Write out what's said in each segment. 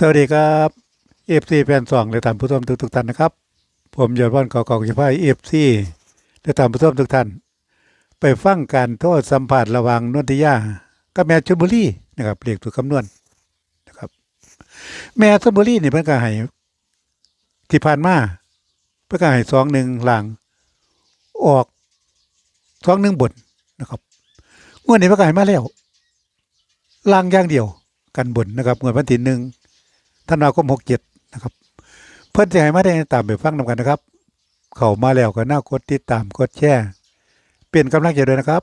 สวัสดีครับเอฟซีแฟนสองและท่านผู้ชมทุกทุกๆท่านนะครับ ผมยอดวันกอกอกชิพาเอฟซีและท่านผู้ชมทุกท่าน ไปฟังการโทษสัมผัสระหว่างนนทิยากับแม่ชลบุรีนะครับเรียกถูกคำนวณนะครับ แม่ชลบุรีนี่เพิ่นก็ให้ที่ผ่านมาเพิ่นก็ให้สองหนึ่งหลังออกสองหนึ่งบนนะครับงวดนี้เพิ่นก็ให้มาแล้วลางอย่างเดียวกันบนนะครับงวดวันที่หนึ่ง ธันวาคมหกเจ็ดนะครับ เพื่อนจะให้มาได้ตามไปฟังนำกันนะครับ เข้ามาแล้วก็น่ากดติดตามกดแชร์เป็นกำลังใจด้วยนะครับ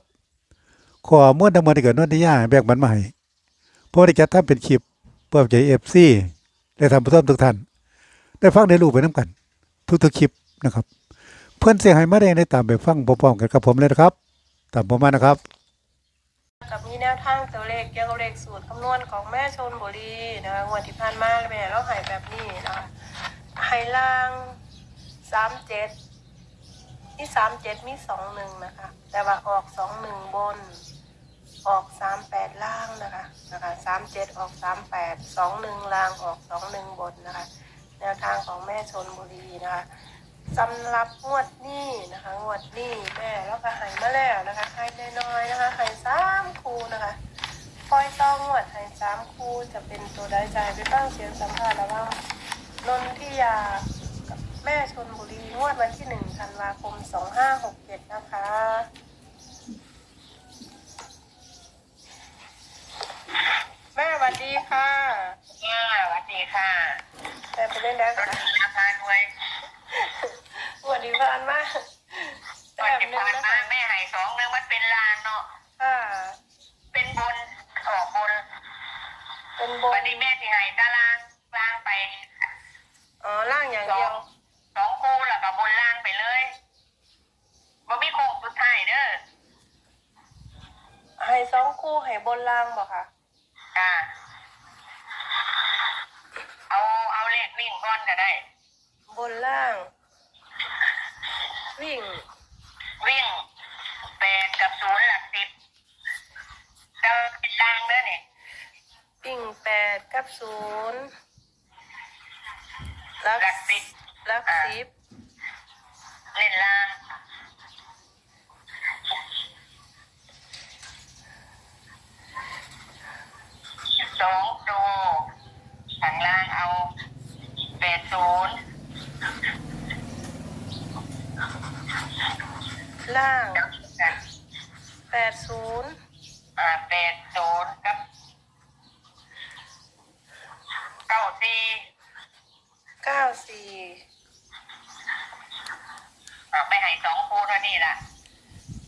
ขอม้วนทั้งหมดที่เกิดนวดนิยาแบกบันมาใหม่เพราะได้จัดทำเป็นคลิปเพื่อใจเอฟซีและทำผู้ชมทุกท่านได้ฟังได้รู้ไปน้ำกัน ทุกๆคลิปนะครับ เพื่อนเสียหายมาได้ในตามไปฟังพร้อมๆกันกับผมเลยนะครับ ตามผมมานะครับ กับมีแนวทางตัวเลขเกี่ยวกับเลขสูตรคำนวณของแม่ชนบุรีนะคะงวดที่ผ่านมาแม่เราหายแบบนี้นะคะหายล่างสามเจ็ดมีสามเจ็ดมีสองหนึ่งนะคะ แต่ว่าออกสองหนึ่งบน ออกสามแปดล่างนะคะนะคะสามเจ็ดออกสามแปดสองหนึ่งล่างออกสองหนึ่งบนนะคะ แนวทางของแม่ชนบุรีนะคะ สำหรับงวดนี้นะคะ งวดนี้แม่แล้วก็ใหายมาแล้วนะคะใหายน้อยๆนะคะใหายสามคูนะคะปล่อยต้องงวดใหายสามคูจะเป็นตัวได้ใจไปฟังเสียงสัมภาษณ์แล้วว่านนทิยากับแม่ชนบุรีงวดวันที่หนึ่งธันวาคมสองห้าหกเจ็ดนะคะแม่สวัสดีค่ะ ค่ะสวัสดีค่ะ แต่เป็นเรื่องได้รถค่ะราคาด้วย สวัสดีพานมากก่แต่อนจะหนึ่งผ่านนะมาคะแม่ใหายสองหนึงมันเป็นลานเนาะค่ะเป็นบนออกบน เป็นบวันนนี้แม่ที่ใหายตารางล่างไปอ๋อล่างอย่างสอเดียงวสองคู่แล้วก็บนล่างไปเลยบ่มีโค้งสุดท้ายเด้อให้สองคู่ให้บนล่างบอกค่ะค่ะเอาเอาเลขวิ่งก่อนก็ได้ บนล่าง วิ่ง วิ่งแปดกับศูนย์หลักสิบจะเป็นล่างเด้อเนี่ยวิ่งแปดกับศูนย์ลักหลักสิบลักสิบเล่นล่างสองตัวข้างล่างเอาแปดศูนย์ ล่างกับแปดศูนย์อ่าแปดศูนย์กับเก้าสี่เก้าสี่อ่าไปให้สองคูเท่านี้ล่ะ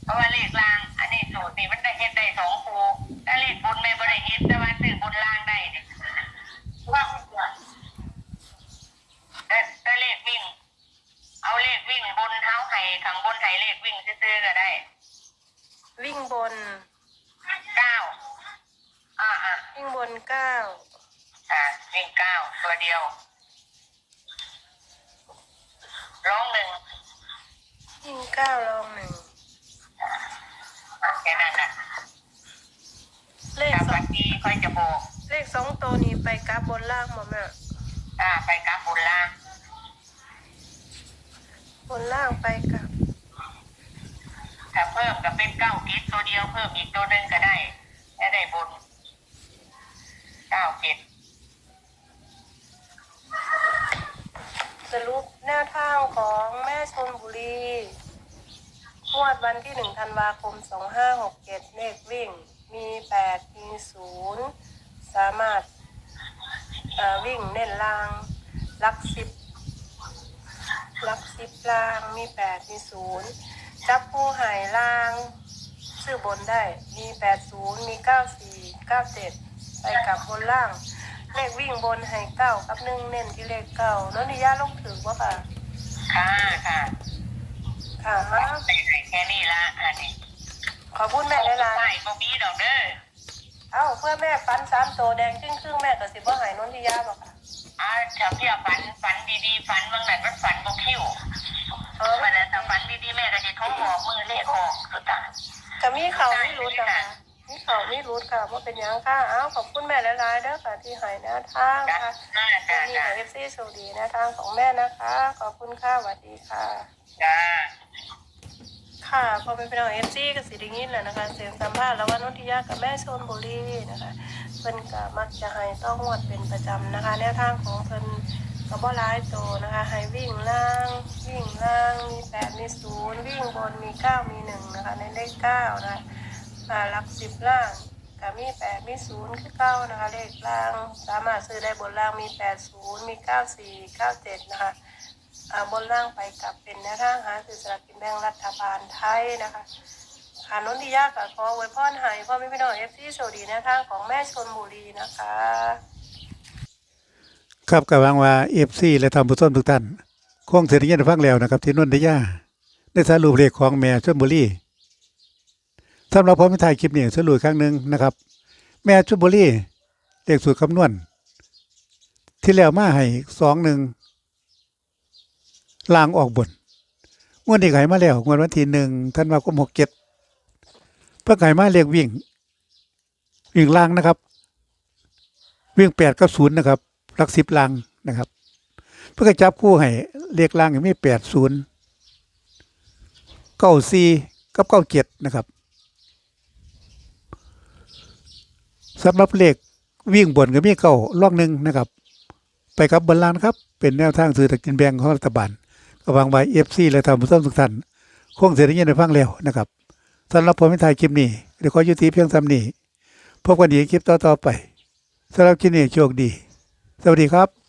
เพราะว่าเลขล่าง อันนี้สูตรนี่มันได้เฮ็ดได้สองคูถ้าเลขบนไม่บริเฮ็ดแต่ว่าซื้อบนล่างได้เนี่ยว่าแต่แต่เลขวิ่ง เอาเลขวิ่งบนเท้าไห้ข้างบนไห้เลขวิ่งซื้อๆก็ได้ วิ่งบ นเก้าอ่าอ่าวิ่งบนเก้าอ่าวิ่งเก้าตัวเดียว ร้องหนึ่งวิ่งเก้าลองหนึ่งอะแค่นั้นนะเลขถ้าสอวังนนี้ค่อยจะบอกเลขสองตัวนี้ไปกราฟบนล่างหมดแม่อ่าไปกราบบนล่างบนล่างไปกับ ถ้าเพิ่มก็เป็นเก้ากิดตัวเดียวเพิ่มอีกตัวหนึ่งก็ได้จะได้บนเก้ากิดสรุปแนวทางของแม่ชนบุรีงวดวันที่หนึ่งธันวาคมสองห้าหกเจ็ดเลขวิ่ง มีแปดมีศูนย์สามารถวิ่งเน้นลางลักสิบลักสิบล่างมีแปดมีศูนย์ จับผู้หายล่าง ซื้อบนได้ มีแปดศูนย์มีเก้าสี่เก้าเจ็ดไปกับบนล่าง เลขวิ่งบนให้เก้ากับหนึ่งเน้นที่เลขเก้าแล้วนิยาลงถือว่าค่ะ ค่ะค่ะค่ะไปให้แค่นี้ละอันนี้ขอบคุณแม่หลายใช่บ่มีดอกเด้อๆเอ้าเพื่อแม่ฟันสามโตแดงครึ่งครึ่งๆแม่กับสิบ่หายนนทิยาบอกค่ะ อ่าถ้าพี่ฝันฝันดีๆฝันบางนั้นมันฝันบ่คิ้ว เออวันนั้นถ้าฝันดีๆแม่ก็จะโทรบอกมือเลขออกสุดท้ายก็มีเขาไม่รู้นะคะมีเขามีรุดค่ะว่าเป็นหยังค่ะอ้าวขอบคุณแม่หลายๆเด้อค่ะที่ให้แนวทางจ้าค่ะจ้าวันนี้จ้าเอฟซีโชคดีแนวทางของแม่นะคะ ขอบคุณค่ะสวัสดีค่ะจ้าค่ะพอเป็นพี่น้องเอฟซีก็สิไดิ้ยินแหละนะคะ เสียงสัมภาษณ์แล้วว่านุทิยากับแม่ชนบุรีนะคะเพิ่นก็มักจะให้ต้องงวดเป็นประจำนะคะ แนวทางของเพิ่น ก็บ่ร้ายโตนะคะ ให้วิ่งล่าง วิ่งล่าง มีแปดมีศูนย์วิ่งบนมีเก้ามีหนึ่งนะคะ ในเลขเก้านะคะหลักสิบล่างก็มีแปดมีศูนย์คือเก้านะคะ เลขล่าง สามารถซื้อได้บนล่างมีแปดศูนย์มีเก้าสี่เก้าเจ็ดนะคะบนล่างไปกลับเป็นแนวทางหาสื่อสลากกินแบ่งรัฐบาลไทยนะคะอานนทิยากับขอไว้พรให้พ่อแม่พี่น้องเอฟซีโชดีแนวทางของแม่ชนบุรีนะคะ ครับกับวังว่าเอฟซีและทำผู้ส้มทุกท่านคงเสร็จยินฟังแล้วนะครับ ที่นนทยาได้สรุปเลขของแม่ชลบุรีสำหรับผมไม่ถ่ายคลิปนี้สรุปครั้งหนึ่งนะครับ แม่ชลบุรีเลขสูตรคำนวณ ที่แล้วมาให้สองหนึ่งลางออกบนงวดนี้ไขมาแล้วงวดวันที่หนึ่งท่านว่าคมหกเจ็ดเพื่อไขมาเลขวิ่ง วิ่งล่างนะครับ วิ่งแปดกับศูนย์นะครับ ลักสิบลางนะครับ เพื่อจับคู่ให้เลขล่างมีแปดศูนย์เก้าสี่กับเก้าเจ็ดนะครับสำหรับเลขวิ่งบนก็มีเก้าล่องหนึ่งนะครับ ไปกับบนลางนครับ เป็นแนวทางสื่อตะกินแบงของรัฐบาลกำลังไว้เอฟซีและทำผู้ส้มทุกท่านคงเสร็จยินในฟังแล้วนะครับสำหรับผมไม่ถ่ายคลิปนี้เดี๋ยวขอยุติเพียงซ้ำนี้พบกันอีกคลิปต่อๆไปสำหรับคลิปนี้โชคดี สวัสดีครับ